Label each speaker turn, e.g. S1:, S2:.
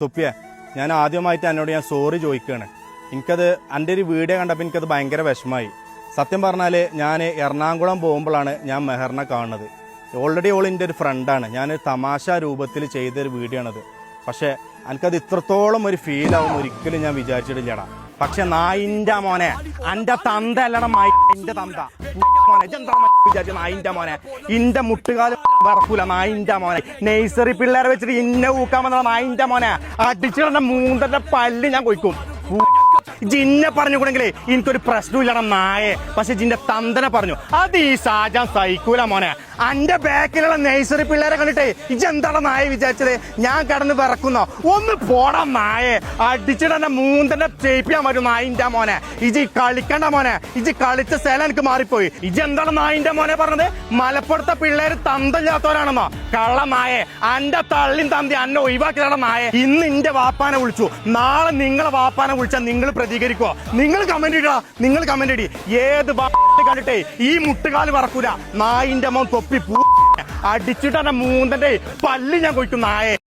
S1: തുപ്പിയ ഞാൻ ആദ്യമായിട്ട് എന്നോട് ഞാൻ സോറി ചോദിക്കുകയാണ് എനിക്കത് എന്റെ ഒരു വീഡിയോ കണ്ടപ്പോൾ എനിക്കത് ഭയങ്കര വിഷമായി സത്യം പറഞ്ഞാൽ ഞാൻ എറണാകുളം പോകുമ്പോഴാണ് ഞാൻ മെഹറിനെ കാണുന്നത്. ഓൾറെഡി ഓൾ എന്റെ ഒരു ഫ്രണ്ടാണ് ഞാൻ തമാശ രൂപത്തിൽ ചെയ്തൊരു വീഡിയോ ആണത്. പക്ഷേ എനിക്കത് ഇത്രത്തോളം ഒരു ഫീലാവും ഒരിക്കലും ഞാൻ വിചാരിച്ചിട്ടില്ലടാ. പക്ഷെ നായിന്റെ മോനെ അന്റെ തന്ത അല്ലട എന്റെ തന്ത. മോനെ വിചാരിച്ച നായിന്റെ മോനെ. ഇന്റെ മുട്ടുകാൽ വറക്കൂല നായിന്റെ മോനെ. നേഴ്സറി പിള്ളേരെ വെച്ചിട്ട് ഇന്നെ ഊക്കാൻ വന്ന നായിന്റെ മോനെ. അടിച്ചിടന്റെ മൂന്നിന്റെ പല്ല് ഞാൻ കൊയ്ക്കും. ജിന്നെ പറഞ്ഞുകൂടെങ്കിലേ എനിക്കൊരു പ്രശ്നമില്ലടാ നായെ പക്ഷെ ജിന്റെ തന്തനെ പറഞ്ഞു അത് ഈ സാജാൻ സഹിക്കൂല മോനെ. അന്റെ ബാക്കിലുള്ള നഴ്സറി പിള്ളേരെ കണ്ടിട്ടേ ഇജ് എന്താണ് നായ വിചാരിച്ചത്? ഞാൻ കടന്ന് വിറക്കുന്നോ? ഒന്ന് പോടാ നായെ അടിച്ചിടന്നെ മൂന്തന്നെ ചെയ്യിപ്പിക്കാൻ പറ്റും നായിന്റെ മോനെ. ഇജ് കളിക്കണ്ട മോനെ. ഇജ് കളിച്ച സ്ഥലം എനിക്ക് മാറിപ്പോയി. ഇജ് എന്താണ് നായിന്റെ മോനെ പറഞ്ഞത്? മലപ്പുറത്തെ പിള്ളേര് തന്തല്ലാത്തവരാണെന്നോ കള്ള നായെ അന്റെ തള്ളിൻ തന്തി അന്നെ ഒഴിവാക്കിയതാണ് നായെ ഇന്ന് ഇന്റെ വാപ്പാനെ വിളിച്ചു. നാളെ നിങ്ങളെ വാപ്പാനെ വിളിച്ചാൽ നിങ്ങൾ പ്രതികരിക്കോ നിങ്ങൾ കമന്റ് ഇടാ. നിങ്ങൾ കമന്റ് ഇടി. ഏത് കണ്ടിട്ടെ ഈ മുട്ടുകാൽ പറക്കൂല നായിന്റെ മോൻ തൊപ്പി പൂ അടിച്ചിട്ട് മൂന്നന്റെ പല്ല് ഞാൻ കൊയ്ക്കും നായെ.